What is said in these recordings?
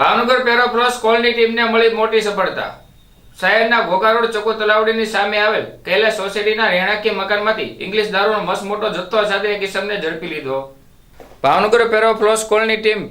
ભાવનગર પેરોપ્લસ કોલની ટીમને મળી મોટી સફળતા. શહેરના ઘોઘા રોડ ચકો તલાવડીની સામે આવેલ કૈલાસ સોસાયટીના રહેણાંકી મકાનમાંથી ઇંગ્લિશ દારૂનો મસ્ત મોટો જથ્થો સાથે એક ઇસમને ઝડપી લીધો. ભાવનગર પેરોફ્લોસ કોલની ટીમ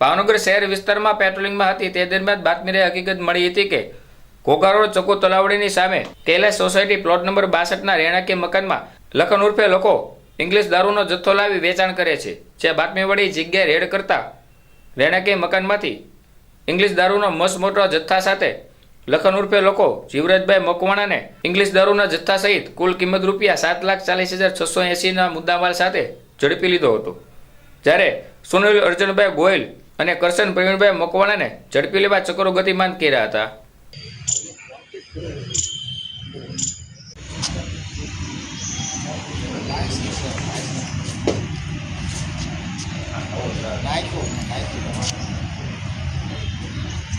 ભાવનગર શહેર વિસ્તારમાં પેટ્રોલિંગમાં હતી. તે દરમિયાન બાતમીને હકીકત મળી હતી કે ઘોઘા રોડ ચકો તલાવડીની સામે કૈલાસ સોસાયટી પ્લોટ નંબર બાસઠના રહેણાંકી મકાનમાં લખન ઉર્ફે લોકો ઇંગ્લિશ દારૂનો જથ્થો લાવી વેચાણ કરે છે. જે બાતમી વળી જગ્યાએ રેડ કરતા રહેણાંકી મકાનમાંથી ઇંગ્લિશ દારૂનો મસ્ત મોટો જથ્થા સાથે લખન ઉર્ફે લોકો જીવરાજભાઈ મકવાણાને ઇંગ્લિશ દારૂના જથ્થા સહિત કુલ કિંમત રૂપિયા સાત લાખ ચાલીસ હજાર છસો એંસીના મુદ્દામાલ સાથે ઝડપી લીધો હતો. જ્યારે સુનિલ અર્જુનભાઈ ગોયલ અને કરશન પ્રવીણભાઈ મકવાણાને ઝડપી લેવા ચક્રો ગતિમાન કર્યા હતા. એ તો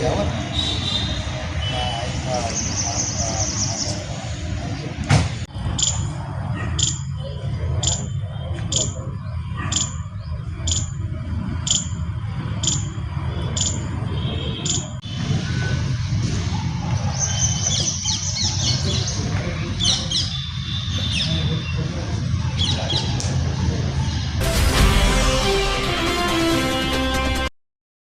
Jawab: